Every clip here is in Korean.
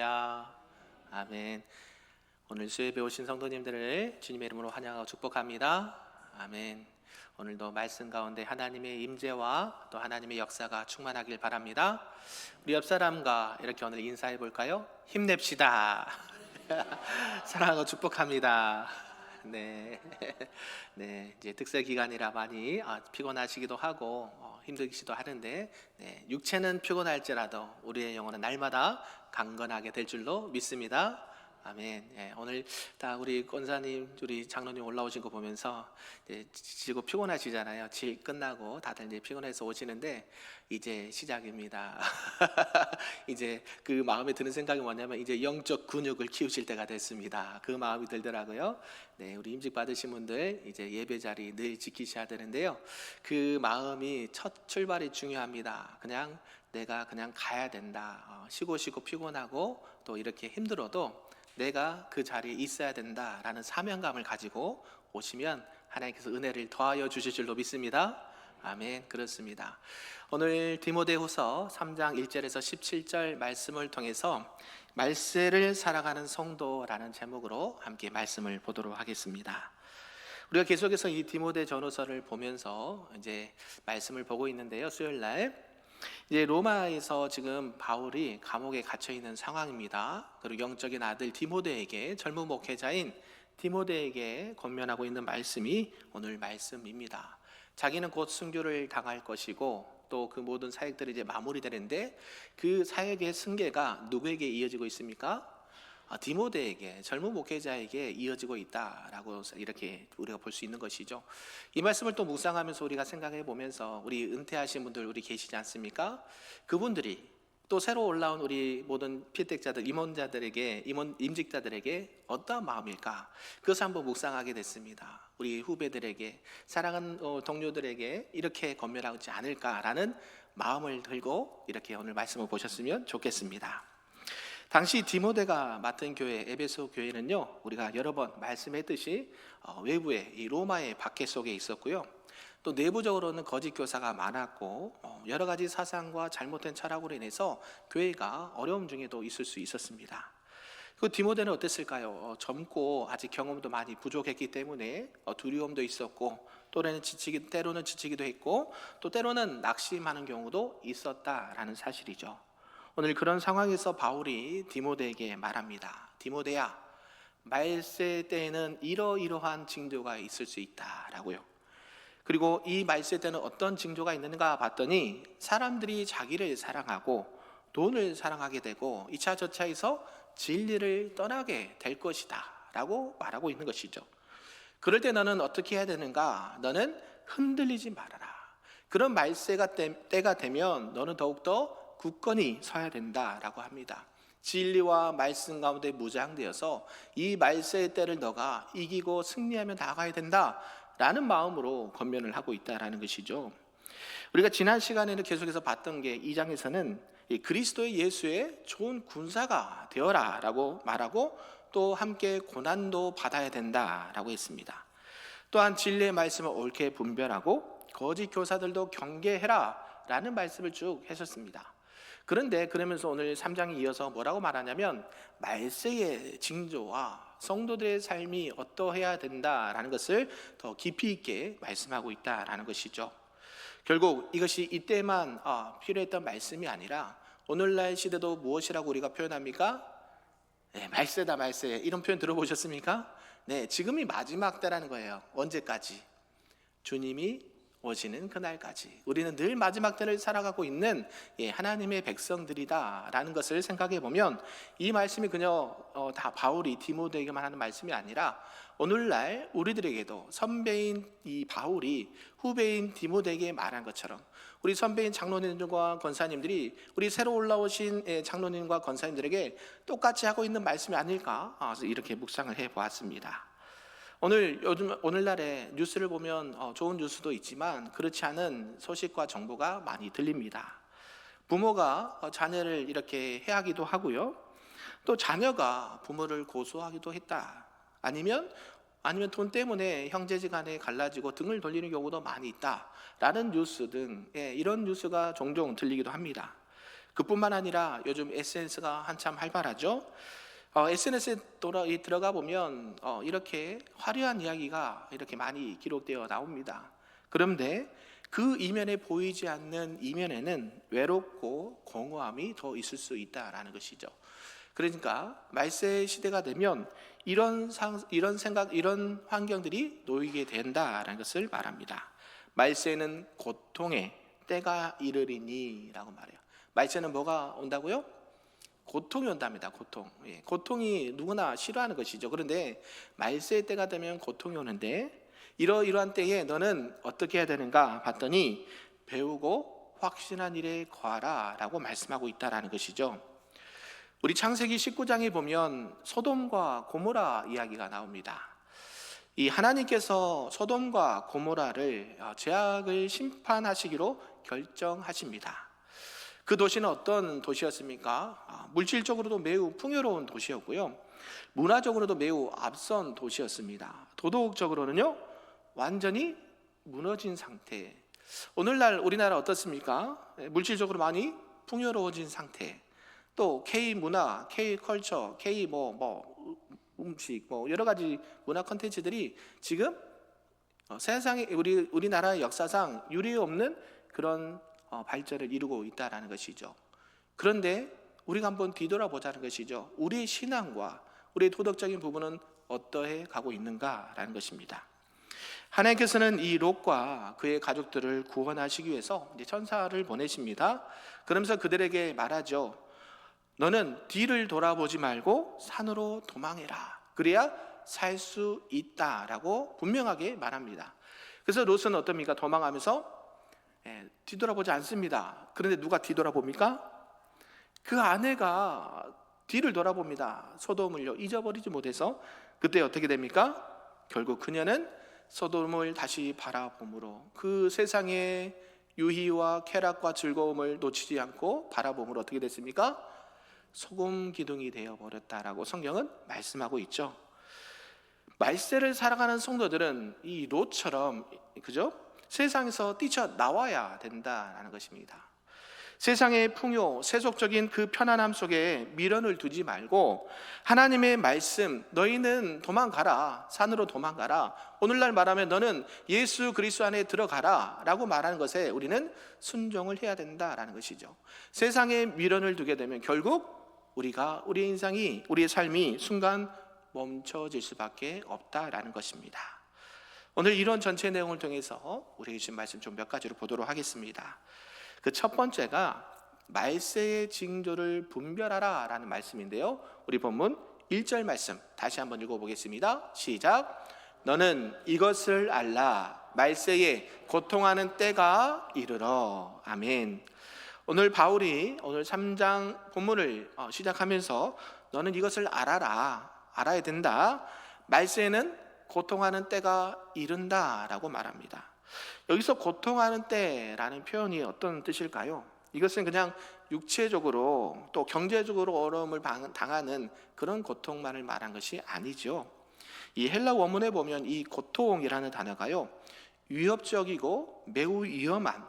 할렐루야. 아멘. 오늘 수요예배 오신 성도님들을 주님의 이름으로 환영하고 축복합니다. 아멘. 오늘도 말씀 가운데 하나님의 임재와 또 하나님의 역사가 충만하길 바랍니다. 우리 옆 사람과 이렇게 오늘 인사해 볼까요? 힘냅시다. 사랑하고 축복합니다. 네, 네 이제 특세 기간이라 많이 아, 피곤하시기도 하고 어, 힘들기도 하는데 네, 육체는 피곤할지라도 우리의 영혼은 날마다 강건하게 될 줄로 믿습니다. 아멘. 예, 오늘 다 우리 권사님, 우리 장로님 올라오신 거 보면서 이제 지고 피곤하시잖아요. 질 끝나고 다들 이제 피곤해서 오시는데 이제 시작입니다. 이제 그 마음에 드는 생각이 뭐냐면 이제 영적 근육을 키우실 때가 됐습니다. 그 마음이 들더라고요. 네, 우리 임직 받으신 분들 이제 예배 자리 늘 지키셔야 되는데요. 그 마음이 첫 출발이 중요합니다. 그냥 내가 그냥 가야 된다. 어, 쉬고 쉬고 피곤하고 또 이렇게 힘들어도 내가 그 자리에 있어야 된다라는 사명감을 가지고 오시면 하나님께서 은혜를 더하여 주실 줄로 믿습니다. 아멘. 그렇습니다. 오늘 디모데후서 3장 1절에서 17절 말씀을 통해서 말세를 살아가는 성도라는 제목으로 함께 말씀을 보도록 하겠습니다. 우리가 계속해서 이 디모데 전후서를 보면서 이제 말씀을 보고 있는데요. 수요일 날 이제 로마에서 지금 바울이 감옥에 갇혀 있는 상황입니다. 그리고 영적인 아들 디모데에게 젊은 목회자인 디모데에게 권면하고 있는 말씀이 오늘 말씀입니다. 자기는 곧 순교를 당할 것이고 또 그 모든 사역들이 이제 마무리되는데 그 사역의 승계가 누구에게 이어지고 있습니까? 아, 디모데에게 젊은 목회자에게 이어지고 있다라고 이렇게 우리가 볼 수 있는 것이죠. 이 말씀을 또 묵상하면서 우리가 생각해 보면서 우리 은퇴하신 분들 우리 계시지 않습니까? 그분들이 또 새로 올라온 우리 모든 피택자들 임원자들에게 임원 임직자들에게 어떠한 마음일까? 그것을 한번 묵상하게 됐습니다. 우리 후배들에게 사랑하는 어, 동료들에게 이렇게 건면하지 않을까라는 마음을 들고 이렇게 오늘 말씀을 보셨으면 좋겠습니다. 당시 디모데가 맡은 교회 에베소 교회는요 우리가 여러 번 말씀했듯이 어, 외부에 이 로마의 박해 속에 있었고요 또 내부적으로는 거짓 교사가 많았고 어, 여러 가지 사상과 잘못된 철학으로 인해서 교회가 어려움 중에도 있을 수 있었습니다. 그 디모데는 어땠을까요? 어, 젊고 아직 경험도 많이 부족했기 때문에 두려움도 있었고 또래는 지치기 때로는 지치기도 했고 또 때로는 낙심하는 경우도 있었다라는 사실이죠. 오늘 그런 상황에서 바울이 디모데에게 말합니다. 디모데야, 말세 때에는 이러이러한 징조가 있을 수 있다라고요. 그리고 이 말세 때는 어떤 징조가 있는가 봤더니 사람들이 자기를 사랑하고 돈을 사랑하게 되고 이차 저차에서 진리를 떠나게 될 것이다라고 말하고 있는 것이죠. 그럴 때 너는 어떻게 해야 되는가? 너는 흔들리지 말아라. 그런 말세가 때가 되면 너는 더욱더 굳건히 서야 된다라고 합니다. 진리와 말씀 가운데 무장되어서 이 말세의 때를 너가 이기고 승리하며 나가야 된다라는 마음으로 권면을 하고 있다라는 것이죠. 우리가 지난 시간에는 계속해서 봤던 게 이 장에서는 그리스도의 예수의 좋은 군사가 되어라라고 말하고 또 함께 고난도 받아야 된다라고 했습니다. 또한 진리의 말씀을 옳게 분별하고 거짓 교사들도 경계해라라는 말씀을 쭉 하셨습니다. 그런데 그러면서 오늘 3장에 이어서 뭐라고 말하냐면 말세의 징조와 성도들의 삶이 어떠해야 된다라는 것을 더 깊이 있게 말씀하고 있다라는 것이죠. 결국 이것이 이때만 어, 필요했던 말씀이 아니라 오늘날 시대도 무엇이라고 우리가 표현합니까? 네, 말세다 말세 이런 표현 들어보셨습니까? 네, 지금이 마지막 때라는 거예요. 언제까지? 주님이 오시는 그날까지 우리는 늘 마지막 때를 살아가고 있는 예, 하나님의 백성들이다라는 것을 생각해 보면 이 말씀이 그냥 어, 다 바울이 디모데에게만 하는 말씀이 아니라 오늘날 우리들에게도 선배인 이 바울이 후배인 디모데에게 말한 것처럼 우리 선배인 장로님들과 권사님들이 우리 새로 올라오신 예, 장로님과 권사님들에게 똑같이 하고 있는 말씀이 아닐까 아, 이렇게 묵상을 해 보았습니다. 오늘 요즘 오늘날에 뉴스를 보면 어, 좋은 뉴스도 있지만 그렇지 않은 소식과 정보가 많이 들립니다. 부모가 어, 자녀를 이렇게 해하기도 하고요. 또 자녀가 부모를 고소하기도 했다. 아니면 아니면 돈 때문에 형제지간에 갈라지고 등을 돌리는 경우도 많이 있다라는 뉴스 등 예, 이런 뉴스가 종종 들리기도 합니다. 그뿐만 아니라 요즘 SNS가 한참 활발하죠. 어, SNS에 돌아, 이 들어가 보면 어, 이렇게 화려한 이야기가 이렇게 많이 기록되어 나옵니다. 그런데 그 이면에 보이지 않는 이면에는 외롭고 공허함이 더 있을 수 있다라는 것이죠. 그러니까 말세 시대가 되면 이런 상, 이런 생각, 이런 환경들이 놓이게 된다라는 것을 말합니다. 말세는 고통의 때가 이르리니라고 말해요. 말세는 뭐가 온다고요? 고통이 온답니다. 고통. 예, 고통이 누구나 싫어하는 것이죠. 그런데 말세 때가 되면 고통이 오는데 이러 이러한 때에 너는 어떻게 해야 되는가 봤더니 배우고 확신한 일에 거하라라고 말씀하고 있다라는 것이죠. 우리 창세기 19장에 보면 소돔과 고모라 이야기가 나옵니다. 이 하나님께서 소돔과 고모라를 어, 죄악을 심판하시기로 결정하십니다. 그 도시는 어떤 도시였습니까? 아, 물질적으로도 매우 풍요로운 도시였고요. 문화적으로도 매우 앞선 도시였습니다. 도덕적으로는요, 완전히 무너진 상태. 오늘날 우리나라 어떻습니까? 네, 물질적으로 많이 풍요로워진 상태. 또 K 문화, K 컬처, K 뭐 뭐 음식 뭐 여러 가지 문화 콘텐츠들이 지금 어, 세상에 우리 우리나라 역사상 유례 없는 그런 어, 발전을 이루고 있다라는 것이죠. 그런데 우리가 한번 뒤돌아보자는 것이죠. 우리의 신앙과 우리의 도덕적인 부분은 어떠해 가고 있는가라는 것입니다. 하나님께서는 이 롯과 그의 가족들을 구원하시기 위해서 천사를 보내십니다. 그러면서 그들에게 말하죠. 너는 뒤를 돌아보지 말고 산으로 도망해라. 그래야 살 수 있다라고 분명하게 말합니다. 그래서 롯은 어떻습니까? 도망하면서 예, 뒤돌아보지 않습니다. 그런데 누가 뒤돌아봅니까? 그 아내가 뒤를 돌아봅니다. 소돔을요 잊어버리지 못해서 그때 어떻게 됩니까? 결국 그녀는 소돔을 다시 바라봄으로 그 세상의 유희와 쾌락과 즐거움을 놓치지 않고 바라봄으로 어떻게 됐습니까? 소금 기둥이 되어 버렸다라고 성경은 말씀하고 있죠. 말세를 살아가는 성도들은 이 롯처럼 그죠? 세상에서 뛰쳐 나와야 된다라는 것입니다. 세상의 풍요, 세속적인 그 편안함 속에 미련을 두지 말고 하나님의 말씀, 너희는 도망가라, 산으로 도망가라. 오늘날 말하면 너는 예수 그리스도 안에 들어가라 라고 말하는 것에 우리는 순종을 해야 된다라는 것이죠. 세상에 미련을 두게 되면 결국 우리가 우리의 인상이 우리의 삶이 순간 멈춰질 수밖에 없다라는 것입니다. 오늘 이런 전체 내용을 통해서 우리에게 주신 말씀 좀 몇 가지로 보도록 하겠습니다. 그 첫 번째가 말세의 징조를 분별하라 라는 말씀인데요. 우리 본문 1절 말씀 다시 한번 읽어 보겠습니다. 시작. 너는 이것을 알라 말세에 고통하는 때가 이르러. 아멘. 오늘 바울이 오늘 3장 본문을 어, 시작하면서 너는 이것을 알아라. 알아야 된다. 말세에는 고통하는 때가 이른다라고 말합니다. 여기서 고통하는 때라는 표현이 어떤 뜻일까요? 이것은 그냥 육체적으로 또 경제적으로 어려움을 당하는 그런 고통만을 말한 것이 아니죠. 이 헬라 원문에 보면 이 고통이라는 단어가요. 위협적이고 매우 위험한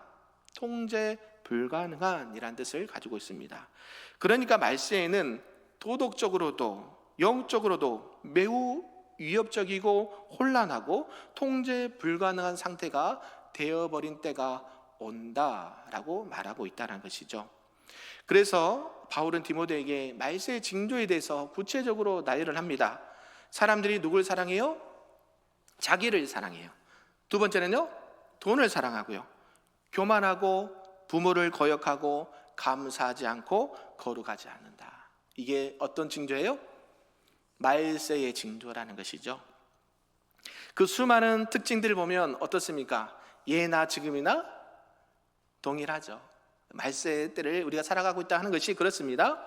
통제 불가능한 이란 뜻을 가지고 있습니다. 그러니까 말세에는 도덕적으로도 영적으로도 매우 위협적이고 혼란하고 통제 불가능한 상태가 되어버린 때가 온다라고 말하고 있다는 것이죠. 그래서 바울은 디모데에게 말세의 징조에 대해서 구체적으로 나열을 합니다. 사람들이 누굴 사랑해요? 자기를 사랑해요. 두 번째는요, 돈을 사랑하고요. 교만하고 부모를 거역하고 감사하지 않고 거룩하지 않는다. 이게 어떤 징조예요? 말세의 징조라는 것이죠. 그 수많은 특징들을 보면 어떻습니까? 예나 지금이나 동일하죠. 말세 때를 우리가 살아가고 있다 하는 것이 그렇습니다.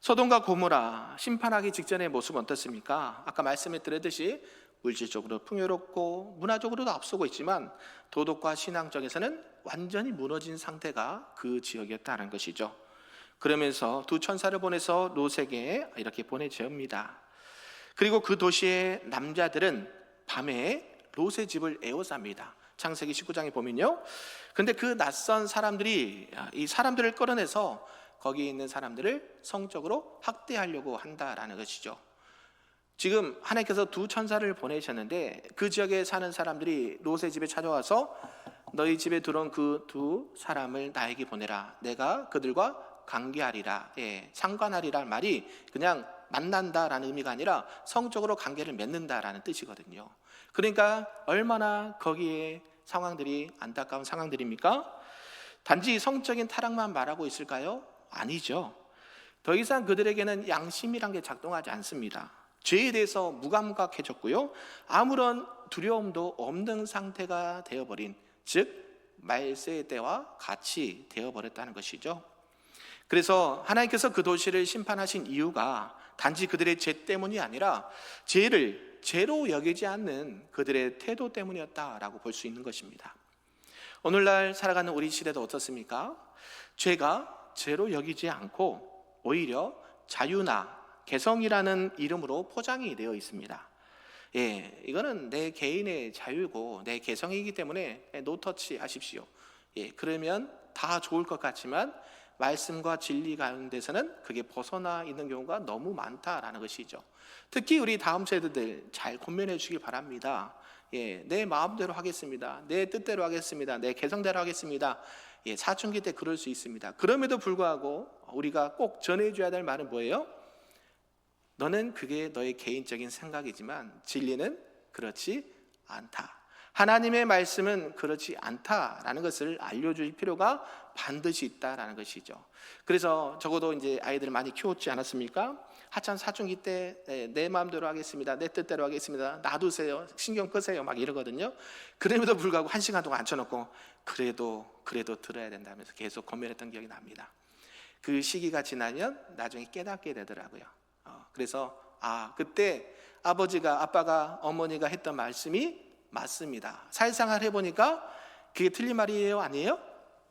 소돔과 고모라 심판하기 직전의 모습은 어떻습니까? 아까 말씀에 드렸듯이 물질적으로 풍요롭고 문화적으로도 앞서고 있지만 도덕과 신앙적에서는 완전히 무너진 상태가 그 지역이었다는 것이죠. 그러면서 두 천사를 보내서 롯에게 이렇게 보내줍니다. 그리고 그 도시의 남자들은 밤에 롯의 집을 에워쌉니다. 창세기 19장에 보면요. 근데 그 낯선 사람들이 이 사람들을 끌어내서 거기에 있는 사람들을 성적으로 학대하려고 한다라는 것이죠. 지금 하나님께서 두 천사를 보내셨는데 그 지역에 사는 사람들이 롯의 집에 찾아와서 너희 집에 들어온 그 두 사람을 나에게 보내라. 내가 그들과 관계하리라. 예, 상관하리라는 말이 그냥 만난다라는 의미가 아니라 성적으로 관계를 맺는다라는 뜻이거든요. 그러니까 얼마나 거기에 상황들이 안타까운 상황들입니까? 단지 성적인 타락만 말하고 있을까요? 아니죠. 더 이상 그들에게는 양심이란 게 작동하지 않습니다. 죄에 대해서 무감각해졌고요. 아무런 두려움도 없는 상태가 되어버린, 즉 말세의 때와 같이 되어버렸다는 것이죠. 그래서 하나님께서 그 도시를 심판하신 이유가 단지 그들의 죄 때문이 아니라 죄를 죄로 여기지 않는 그들의 태도 때문이었다라고 볼 수 있는 것입니다. 오늘날 살아가는 우리 시대도 어떻습니까? 죄가 죄로 여기지 않고 오히려 자유나 개성이라는 이름으로 포장이 되어 있습니다. 예, 이거는 내 개인의 자유고 내 개성이기 때문에 노터치 하십시오. 예, 그러면 다 좋을 것 같지만 말씀과 진리 가운데서는 그게 벗어나 있는 경우가 너무 많다라는 것이죠. 특히 우리 다음 세대들 잘 고민해 주길 바랍니다. 예, 내 마음대로 하겠습니다. 내 뜻대로 하겠습니다. 내 개성대로 하겠습니다. 예, 사춘기 때 그럴 수 있습니다. 그럼에도 불구하고 우리가 꼭 전해줘야 될 말은 뭐예요? 너는 그게 너의 개인적인 생각이지만 진리는 그렇지 않다. 하나님의 말씀은 그렇지 않다라는 것을 알려줄 필요가 반드시 있다라는 것이죠. 그래서 적어도 이제 아이들 많이 키웠지 않았습니까? 하찮 사춘기 때 내 마음대로 하겠습니다. 내 뜻대로 하겠습니다. 놔두세요. 신경 끄세요. 막 이러거든요. 그럼에도 불구하고 한 시간 동안 앉혀놓고 그래도 그래도 들어야 된다면서 계속 고민했던 기억이 납니다. 그 시기가 지나면 나중에 깨닫게 되더라고요. 어, 그래서 아 그때 아버지가 아빠가 어머니가 했던 말씀이 맞습니다. 사회생활 해보니까 그게 틀린 말이에요, 아니에요?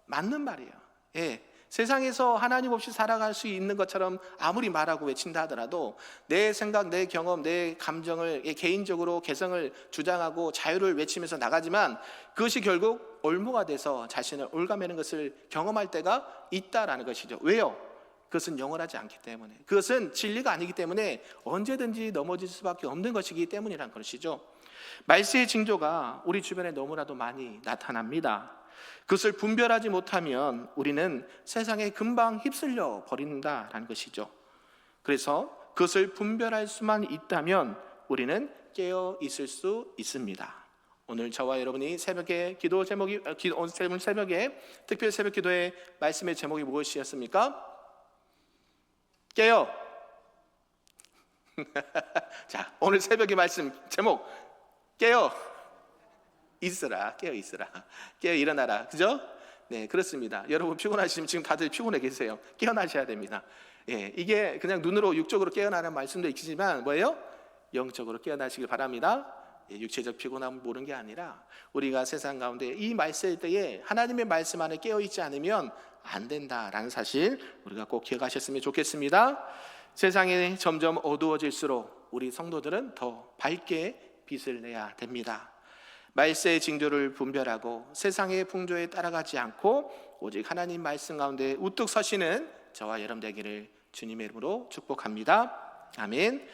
맞는 말이에요. 예. 세상에서 하나님 없이 살아갈 수 있는 것처럼 아무리 말하고 외친다 하더라도 내 생각, 내 경험, 내 감정을 예, 개인적으로 개성을 주장하고 자유를 외치면서 나가지만 그것이 결국 올무가 돼서 자신을 올가매는 것을 경험할 때가 있다라는 것이죠. 왜요? 그것은 영원하지 않기 때문에 그것은 진리가 아니기 때문에 언제든지 넘어질 수밖에 없는 것이기 때문이란 것이죠. 말세의 징조가 우리 주변에 너무나도 많이 나타납니다. 그것을 분별하지 못하면 우리는 세상에 금방 휩쓸려 버린다라는 것이죠. 그래서 그것을 분별할 수만 있다면 우리는 깨어 있을 수 있습니다. 오늘 저와 여러분이 새벽에 기도 제목이 어, 오늘 새벽에 특별 새벽 기도의 말씀의 제목이 무엇이었습니까? 깨어. 자, 오늘 새벽의 말씀 제목 깨어. 있으라 깨어 있으라. 깨어 일어나라. 그죠? 네 그렇습니다. 여러분 피곤하시면 지금 다들 피곤해 계세요. 깨어나셔야 됩니다. 예, 이게 그냥 눈으로 육적으로 깨어나는 말씀도 있지만 뭐예요? 영적으로 깨어나시길 바랍니다. 예, 육체적 피곤함을 모르는 게 아니라 우리가 세상 가운데 이 말씀 때에 하나님의 말씀 안에 깨어 있지 않으면 안 된다라는 사실 우리가 꼭 기억하셨으면 좋겠습니다 세상이 점점 어두워질수록 우리 성도들은 더 밝게 빛을 내야 됩니다. 말세의 징조를 분별하고 세상의 풍조에 따라가지 않고 오직 하나님 말씀 가운데 우뚝 서시는 저와 여러분 되기를 주님의 이름으로 축복합니다. 아멘.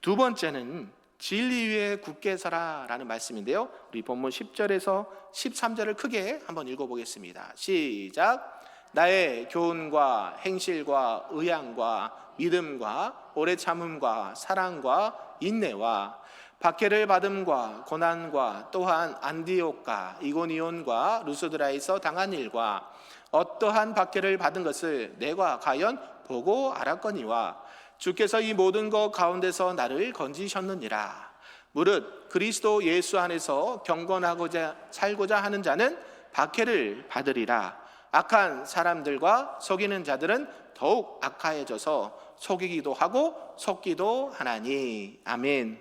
두 번째는 진리 위에 굳게 서라라는 말씀인데요. 우리 본문 10절에서 13절을 크게 한번 읽어 보겠습니다. 시작. 나의 교훈과 행실과 의향과 믿음과 오래 참음과 사랑과 인내와 박해를 받음과 고난과 또한 안디옥과 이고니온과 루스드라에서 당한 일과 어떠한 박해를 받은 것을 내가 과연 보고 알았거니와 주께서 이 모든 것 가운데서 나를 건지셨느니라 무릇 그리스도 예수 안에서 경건하고자 살고자 하는 자는 박해를 받으리라 악한 사람들과 속이는 자들은 더욱 악하여져서 속이기도 하고 속기도 하나니 아멘.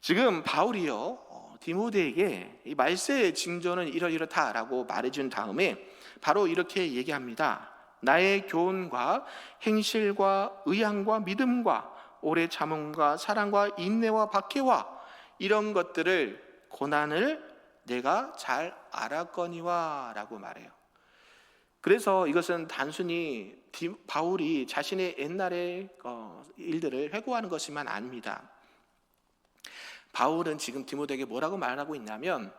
지금 바울이요 어, 디모데에게 이 말세의 징조는 이러이렇다라고 말해준 다음에 바로 이렇게 얘기합니다. 나의 교훈과 행실과 의향과 믿음과 오래 참음과 사랑과 인내와 박해와 이런 것들을 고난을 내가 잘 알았거니와라고 말해요. 그래서 이것은 단순히 디- 바울이 자신의 옛날의 어, 일들을 회고하는 것이만 아닙니다. 바울은 지금 디모데에게 뭐라고 말하고 있냐면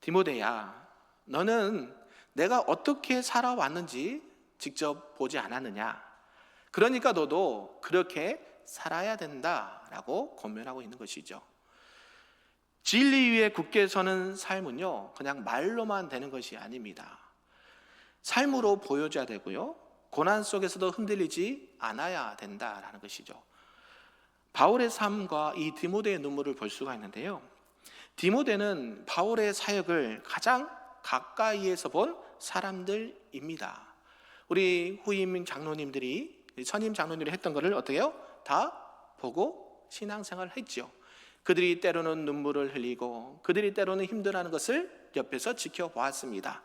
디모데야, 너는 내가 어떻게 살아왔는지 직접 보지 않았느냐? 그러니까 너도 그렇게 살아야 된다라고 권면하고 있는 것이죠. 진리 위에 굳게 서는 삶은요, 그냥 말로만 되는 것이 아닙니다. 삶으로 보여줘야 되고요, 고난 속에서도 흔들리지 않아야 된다라는 것이죠. 바울의 삶과 이 디모데의 눈물을 볼 수가 있는데요. 디모데는 바울의 사역을 가장 가까이에서 본 사람들입니다. 우리 후임 장로님들이 선임 장로님들이 했던 것을 어떻게요? 다 보고 신앙생활을 했죠. 그들이 때로는 눈물을 흘리고 그들이 때로는 힘들어하는 것을 옆에서 지켜보았습니다.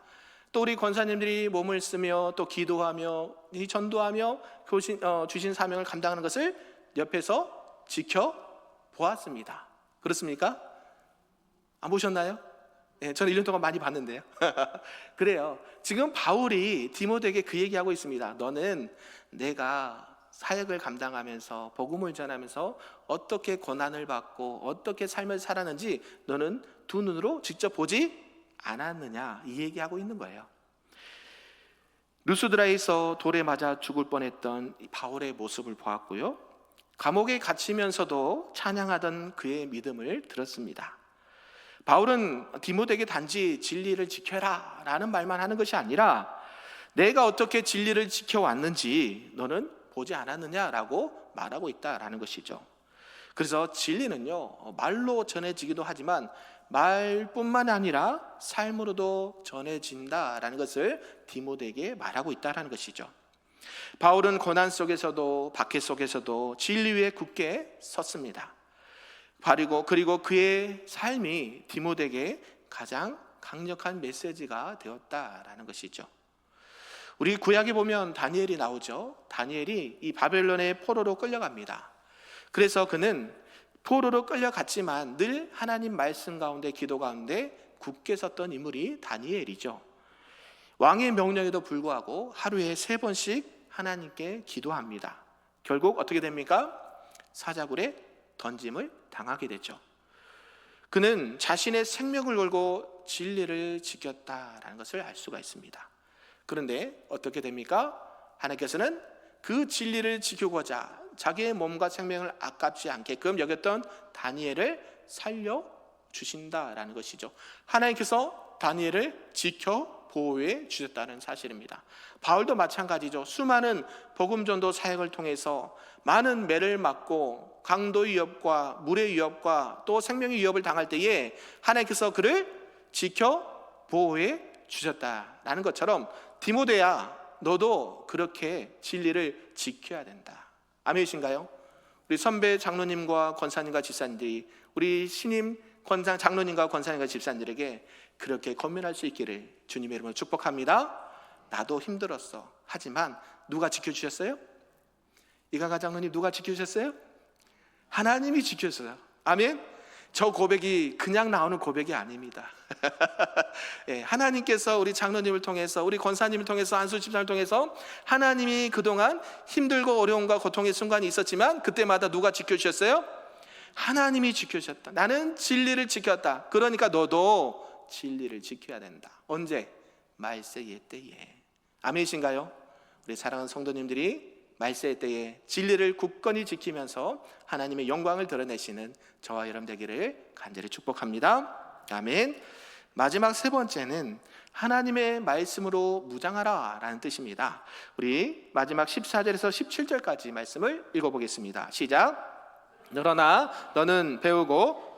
또 우리 권사님들이 몸을 쓰며 또 기도하며 이 전도하며 교신, 어, 주신 사명을 감당하는 것을 옆에서 지켜보았습니다. 그렇습니까? 안 보셨나요? 네, 저는 1년 동안 많이 봤는데요. 그래요. 지금 바울이 디모데에게 그 얘기하고 있습니다. 너는 내가 사역을 감당하면서 복음을 전하면서 어떻게 고난을 받고 어떻게 삶을 살았는지 너는 두 눈으로 직접 보지 않았느냐 이 얘기하고 있는 거예요. 루스드라에서 돌에 맞아 죽을 뻔했던 이 바울의 모습을 보았고요. 감옥에 갇히면서도 찬양하던 그의 믿음을 들었습니다. 바울은 디모데에게 단지 진리를 지켜라 라는 말만 하는 것이 아니라 내가 어떻게 진리를 지켜왔는지 너는 보지 않았느냐라고 말하고 있다라는 것이죠. 그래서 진리는요, 말로 전해지기도 하지만 말뿐만 아니라 삶으로도 전해진다라는 것을 디모데에게 말하고 있다라는 것이죠. 바울은 고난 속에서도 박해 속에서도 진리 위에 굳게 섰습니다. 그리고 그리고 그의 삶이 디모데에게 가장 강력한 메시지가 되었다라는 것이죠. 우리 구약에 보면 다니엘이 나오죠. 다니엘이 이 바벨론의 포로로 끌려갑니다. 그래서 그는 포로로 끌려갔지만 늘 하나님 말씀 가운데 기도 가운데 굳게 섰던 인물이 다니엘이죠. 왕의 명령에도 불구하고 하루에 세 번씩 하나님께 기도합니다. 결국 어떻게 됩니까? 사자굴에 던짐을 당하게 되죠. 그는 자신의 생명을 걸고 진리를 지켰다라는 것을 알 수가 있습니다. 그런데 어떻게 됩니까? 하나님께서는 그 진리를 지키고자 자기의 몸과 생명을 아깝지 않게끔 여겼던 다니엘을 살려 주신다라는 것이죠. 하나님께서 다니엘을 지켜 보호해 주셨다는 사실입니다. 바울도 마찬가지죠. 수많은 복음 전도 사역을 통해서 많은 매를 맞고 강도 위협과 물의 위협과 또 생명의 위협을 당할 때에 하나님께서 그를 지켜 보호해 주셨다라는 것처럼 디모데야 너도 그렇게 진리를 지켜야 된다. 아멘이신가요? 우리 선배 장로님과 권사님과 집사님들이 우리 신임 권장 장로님과 권사님과 집사님들에게 그렇게 권면할 수 있기를 주님의 이름으로 축복합니다. 나도 힘들었어. 하지만 누가 지켜주셨어요? 이가가 장로님 누가 지켜주셨어요? 하나님이 지켜주셨어요. 아멘. 저 고백이 그냥 나오는 고백이 아닙니다. 예, 하나님께서 우리 장로님을 통해서 우리 권사님을 통해서 안수 집사를 통해서 하나님이 그동안 힘들고 어려움과 고통의 순간이 있었지만 그때마다 누가 지켜주셨어요? 하나님이 지켜주셨다. 나는 진리를 지켰다. 그러니까 너도 진리를 지켜야 된다. 언제? 말세의 때에. 아멘이신가요? 우리 사랑하는 성도님들이 말세의 때에 진리를 굳건히 지키면서 하나님의 영광을 드러내시는 저와 여러분 되기를 간절히 축복합니다. 아멘. 마지막 세 번째는 하나님의 말씀으로 무장하라 라는 뜻입니다. 우리 마지막 14절에서 17절까지 말씀을 읽어보겠습니다. 시작. 그러나 너는 배우고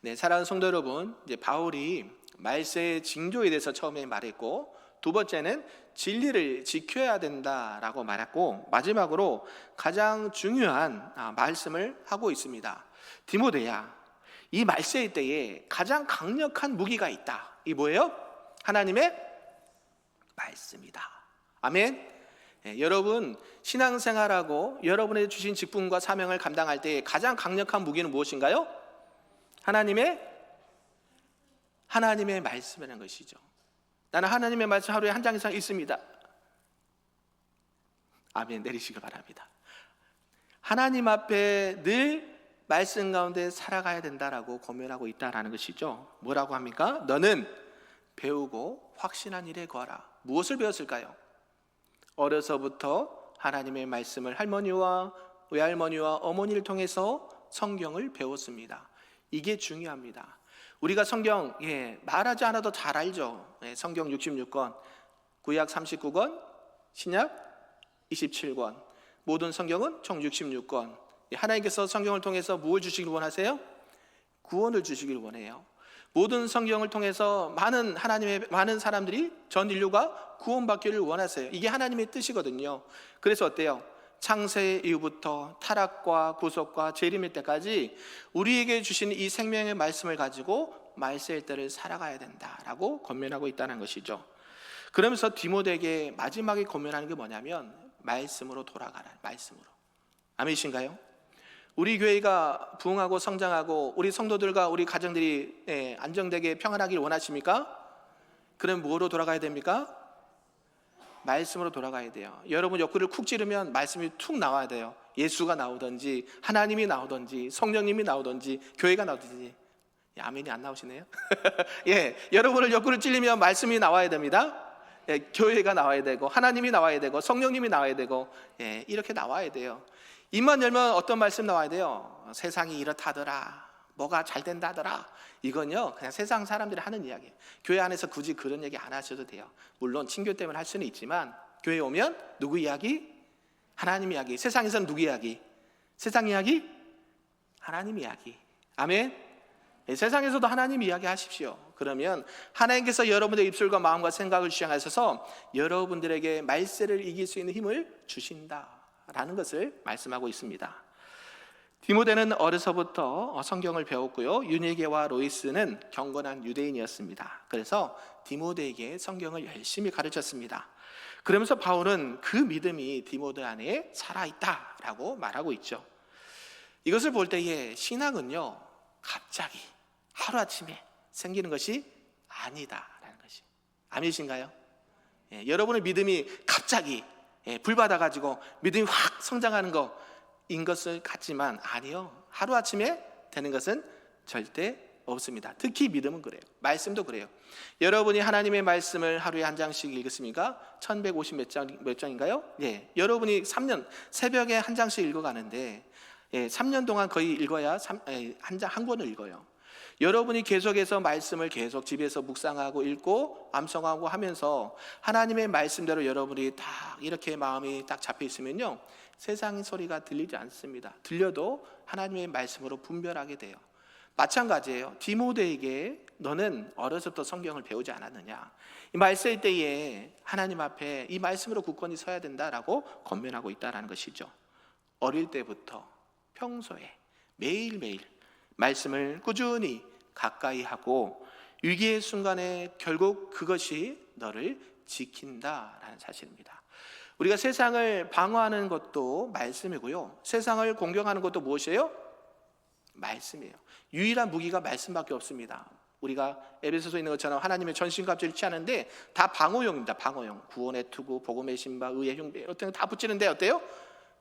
네, 사랑하는 성도 여러분, 이제 바울이 말세의 징조에 대해서 처음에 말했고 두 번째는 진리를 지켜야 된다라고 말했고 마지막으로 가장 중요한 아, 말씀을 하고 있습니다. 디모데야, 이 말세의 때에 가장 강력한 무기가 있다. 이 뭐예요? 하나님의 말씀이다. 아멘. 예, 여러분 신앙생활하고 여러분의 주신 직분과 사명을 감당할 때 가장 강력한 무기는 무엇인가요? 하나님의 하나님의 말씀이라는 것이죠. 나는 하나님의 말씀 하루에 한 장 이상 있습니다. 아멘 내리시기 바랍니다. 하나님 앞에 늘 말씀 가운데 살아가야 된다라고 고면하고 있다라는 것이죠. 뭐라고 합니까? 너는 배우고 확신한 일에 거하라. 무엇을 배웠을까요? 어려서부터 하나님의 말씀을 할머니와 외할머니와 어머니를 통해서 성경을 배웠습니다. 이게 중요합니다. 우리가 성경 예, 말하지 않아도 잘 알죠. 예, 성경 66권, 구약 39권, 신약 27권. 모든 성경은 총 66권. 예, 하나님께서 성경을 통해서 무엇을 주시길 원하세요? 구원을 주시길 원해요. 모든 성경을 통해서 많은 하나님의 많은 사람들이 전 인류가 구원받기를 원하세요. 이게 하나님의 뜻이거든요. 그래서 어때요? 창세 이후부터 타락과 구속과 재림일 때까지 우리에게 주신 이 생명의 말씀을 가지고 말세일 때를 살아가야 된다라고 권면하고 있다는 것이죠. 그러면서 디모데에게 마지막에 권면하는 게 뭐냐면 말씀으로 돌아가라. 말씀으로. 아멘이신가요? 우리 교회가 부흥하고 성장하고 우리 성도들과 우리 가정들이 예, 안정되게 평안하길 원하십니까? 그럼 뭐로 돌아가야 됩니까? 말씀으로 돌아가야 돼요. 여러분 옆구리를 쿡 찌르면 말씀이 툭 나와야 돼요. 예수가 나오든지 하나님이 나오든지 성령님이 나오든지 교회가 나오든지 예, 아멘이 안 나오시네요. 예, 여러분을 옆구리를 찔리면 말씀이 나와야 됩니다. 예, 교회가 나와야 되고 하나님이 나와야 되고 성령님이 나와야 되고 예, 이렇게 나와야 돼요. 입만 열면 어떤 말씀 나와야 돼요? 세상이 이렇다더라. 뭐가 잘 된다더라. 이건요, 그냥 세상 사람들이 하는 이야기예요. 교회 안에서 굳이 그런 얘기 안 하셔도 돼요. 물론 친교 때문에 할 수는 있지만 교회 오면 누구 이야기? 하나님 이야기. 세상에서는 누구 이야기? 세상 이야기? 하나님 이야기. 아멘. 예, 세상에서도 하나님 이야기 하십시오. 그러면 하나님께서 여러분의 입술과 마음과 생각을 주장하셔서 여러분들에게 말세를 이길 수 있는 힘을 주신다라는 것을 말씀하고 있습니다. 디모데는 어려서부터 성경을 배웠고요. 유니게와 로이스는 경건한 유대인이었습니다. 그래서 디모데에게 성경을 열심히 가르쳤습니다. 그러면서 바울은 그 믿음이 디모데 안에 살아있다라고 말하고 있죠. 이것을 볼 때에 신앙은요, 갑자기 하루아침에 생기는 것이 아니다라는 것이. 아멘이신가요? 예, 여러분의 믿음이 갑자기 예, 불 받아가지고 믿음이 확 성장하는 거 인 것을 같지만 아니요. 하루아침에 되는 것은 절대 없습니다. 특히 믿음은 그래요. 말씀도 그래요. 여러분이 하나님의 말씀을 하루에 한 장씩 읽으십니까? 1150 몇 장, 몇 장인가요? 예. 여러분이 3년, 새벽에 한 장씩 읽어가는데, 예, 3년 동안 거의 읽어야 한 장, 한 권을 읽어요. 여러분이 계속해서 말씀을 계속 집에서 묵상하고 읽고 암송하고 하면서 하나님의 말씀대로 여러분이 딱 이렇게 마음이 딱 잡혀 있으면요. 세상 소리가 들리지 않습니다. 들려도 하나님의 말씀으로 분별하게 돼요. 마찬가지예요. 디모데에게 너는 어려서부터 성경을 배우지 않았느냐? 이 말세일 때에 하나님 앞에 이 말씀으로 굳건히 서야 된다라고 권면하고 있다라는 것이죠. 어릴 때부터 평소에 매일매일 말씀을 꾸준히 가까이 하고 위기의 순간에 결국 그것이 너를 지킨다라는 사실입니다. 우리가 세상을 방어하는 것도 말씀이고요. 세상을 공격하는 것도 무엇이에요? 말씀이에요. 유일한 무기가 말씀밖에 없습니다. 우리가 에베소서 있는 것처럼 하나님의 전신갑주를 취하는데 다 방어용입니다. 방어용. 구원의 투구, 복음의 신바, 의의 흉배 어떤 다 붙이는데 어때요?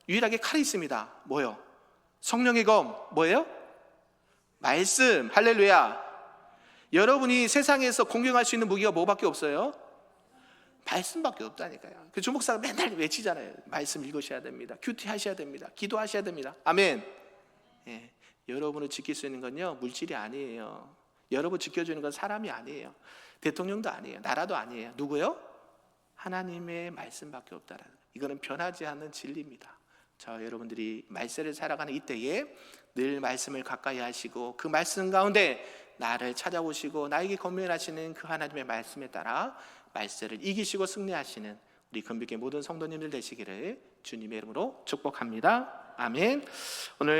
유일하게 칼이 있습니다. 뭐요? 성령의 검 뭐예요? 말씀. 할렐루야. 여러분이 세상에서 공격할 수 있는 무기가 뭐밖에 없어요? 말씀밖에 없다니까요. 그 주목사가 맨날 외치잖아요. 말씀 읽으셔야 됩니다. 큐티 하셔야 됩니다. 기도하셔야 됩니다. 아멘. 예. 여러분을 지킬 수 있는 건요 물질이 아니에요. 여러분 지켜주는 건 사람이 아니에요. 대통령도 아니에요. 나라도 아니에요. 누구요? 하나님의 말씀밖에 없다라는. 이거는 변하지 않는 진리입니다. 저 여러분들이 말세를 살아가는 이때에 늘 말씀을 가까이 하시고 그 말씀 가운데 나를 찾아오시고 나에게 건면하시는 그 하나님의 말씀에 따라 말세를 이기시고 승리하시는 우리 금빛의 모든 성도님들 되시기를 주님의 이름으로 축복합니다. 아멘. 오늘